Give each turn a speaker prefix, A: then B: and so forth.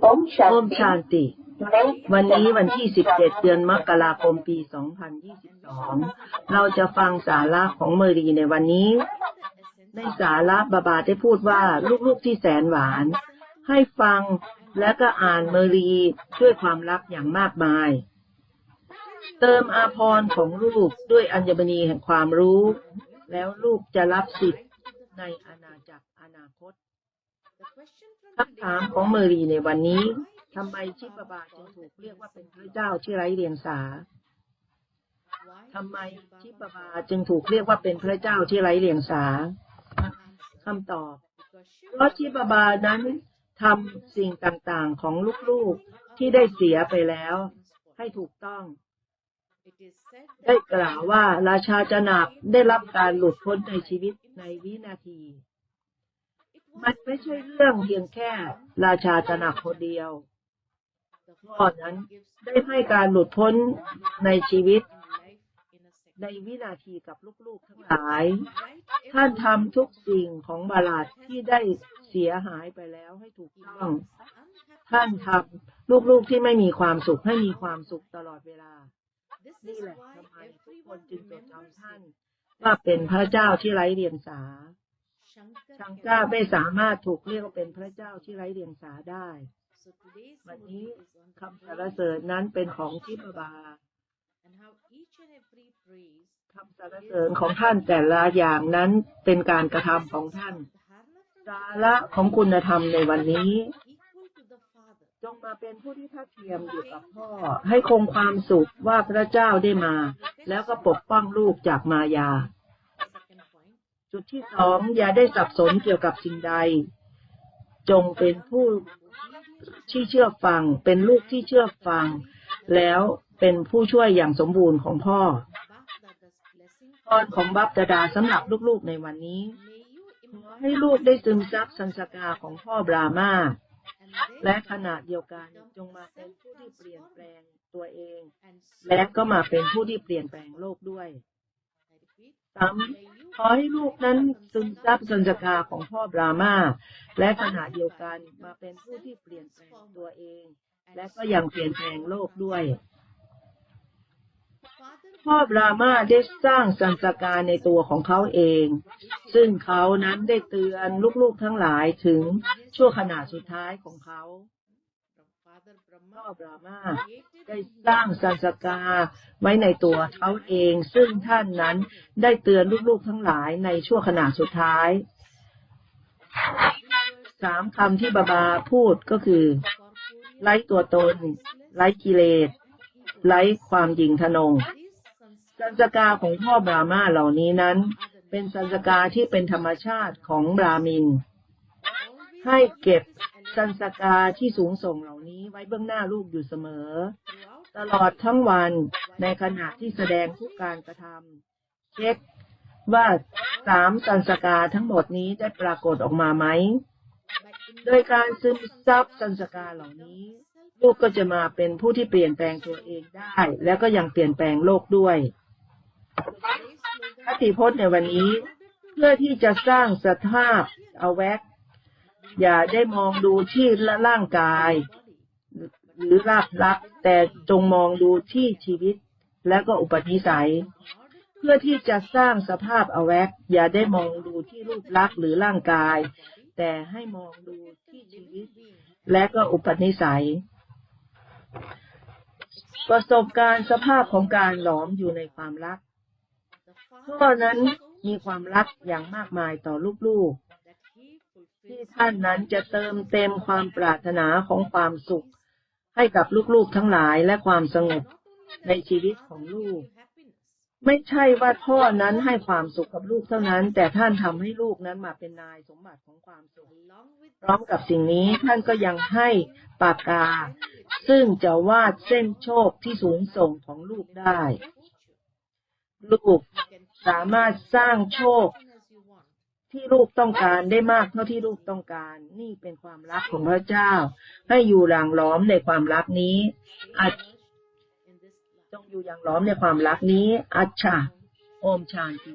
A: โอม
B: โอมชา
A: ชาน
B: ติวันนี้วันที่ 17 เดือนมกราคมปี 2022 เราจะฟังสาระของเมรีในวันนี้ ในสาระบาบาได้พูดว่าลูกๆที่แสนหวาน ให้ฟังและก็อ่านเมรีด้วยความรักอย่างมากมาย เติมอาภรณ์ของลูกด้วยอัญมณีแห่งความรู้ แล้วลูกจะรับสิทธิ์ในอาณาจักรอนาคต คำถามของเมรีในวันนี้ทำไมชิปบาจึงถูกเรียกว่าเป็นพระเจ้าที่ไร้เดียงสาทำไมชิปบาจึงถูกเรียกว่าเป็นพระเจ้าที่ไร้เดียงสาคำตอบ เพราะชิปบานั้นทำสิ่งต่างๆของลูกๆที่ได้เสียไปแล้ว ให้ถูกต้อง ได้กล่าวว่าราชาจนับได้รับการหลุดพ้นในชีวิตในวินาที มันไม่ใช่เรื่องเพียงแค่ราชาจนักคนเดียวพ่อนั้นได้ให้การหลุดพ้นในชีวิต ในวินาทีกับลูกๆทั้งหลาย ท่านทำทุกสิ่งของบาลาดที่ได้เสียหายไปแล้วให้ถูกต้อง ท่านทำลูกๆที่ไม่มีความสุขให้มีความสุขตลอดเวลา นี่แหละทำไมทุกคนจึงจดจำท่าน ว่าเป็นพระเจ้าที่ไร้เดียงสา ชังก้าไม่สามารถถูกเรียกว่าเป็นพระเจ้าที่ไร้เดียงสาได้ วันนี้คำสรรเสริญนั้นเป็นของทิพบาคำสรรเสริญของท่านแต่ละอย่างนั้นเป็นการกระทำของท่านสาระของคุณธรรมในวันนี้ จงมาเป็นผู้ที่ทัดเทียมอยู่กับพ่อ ให้คงความสุขว่าพระเจ้าได้มา แล้วก็ปกป้องลูกจากมายา จุดที่สองอย่าได้สับสนเกี่ยวกับสิ่งใด จงเป็นผู้ที่เชื่อฟัง เป็นลูกที่เชื่อฟัง แล้วเป็นผู้ช่วยอย่างสมบูรณ์ของพ่อพรของบัพดาดาสำหรับลูกๆในวันนี้ขอให้ลูกได้ซึมซับสันสกาของพ่อบรามาและขณะเดียวกันจงมาเป็นผู้ที่เปลี่ยนแปลงตัวเอง และก็มาเป็นผู้ที่เปลี่ยนแปลงโลกด้วย ซ้ำขอให้ลูกนั้นซึมซับสัญญาของพ่อบรามาและขณะเดียวกันมาเป็นผู้ที่เปลี่ยนแปลงตัวเอง และก็ยังเปลี่ยนแปลงโลกด้วย พ่อบรามาได้สร้างสัญญาในตัวของเขาเอง ซึ่งเขานั้นได้เตือนลูกๆทั้งหลายถึงช่วงขณะสุดท้ายของเขา รามาได้สร้างสัญญาไว้ในตัวเขาเอง ซึ่งท่านนั้นได้เตือนลูกๆทั้งหลายในช่วงขณะสุดท้ายสามคำที่บาบาพูดก็คือ ไร้ตัวตน ไร้กิเลส ไร้ความยิงทนง สัญญาของพ่อบรามาเหล่านี้นั้น เป็นสัญญาที่เป็นธรรมชาติของบรามิน ให้เก็บ สัญญาที่สูงส่งเหล่านี้ไว้เบื้องหน้าลูกอยู่เสมอ ตลอดทั้งวันในขณะที่แสดงทุกการกระทำเช็คว่าสามสัญญาทั้งหมดนี้ได้ปรากฏออกมาไหม โดยการซึมซับสัญญาเหล่านี้ ลูกก็จะมาเป็นผู้ที่เปลี่ยนแปลงตัวเองได้ แล้วก็ยังเปลี่ยนแปลงโลกด้วยคติพจน์ในวันนี้ เพื่อที่จะสร้างสภาพเอาแวก อย่าได้มองดูที่ร่างกาย หรือรากลักษณ์แต่จงมองดูที่ชีวิตและก็อุปนิสัย เพื่อที่จะสร้างสภาพอแวกอย่าได้มองดูที่รูปลักษณ์หรือร่างกาย แต่ให้มองดูที่ชีวิต และก็อุปนิสัย ประสบการณ์สภาพของการหลอมอยู่ในความรักพ่อนั้นมีความรักอย่างมากมายต่อลูกๆ ที่ท่านนั้นจะเติมเต็มความปรารถนาของความสุข ให้กับลูกๆทั้งหลายและความสงบในชีวิตของลูก ไม่ใช่ว่าพ่อนั้นให้ความสุขกับลูกเท่านั้น แต่ท่านทำให้ลูกนั้นมาเป็นนายสมบัติของความสุขพร้อมกับสิ่งนี้ท่านก็ยังให้ปากกา ซึ่งจะวาดเส้นโชคที่สูงส่งของลูกได้ ลูกสามารถสร้างโชค ที่ลูกต้องการได้มากเท่าที่ลูกต้องการ นี่เป็นความรักของพระเจ้า ให้อยู่หลังล้อมในความรักนี้อัจจงอยู่อย่างล้อมในความรักนี้ อัจฉาโอมชานตี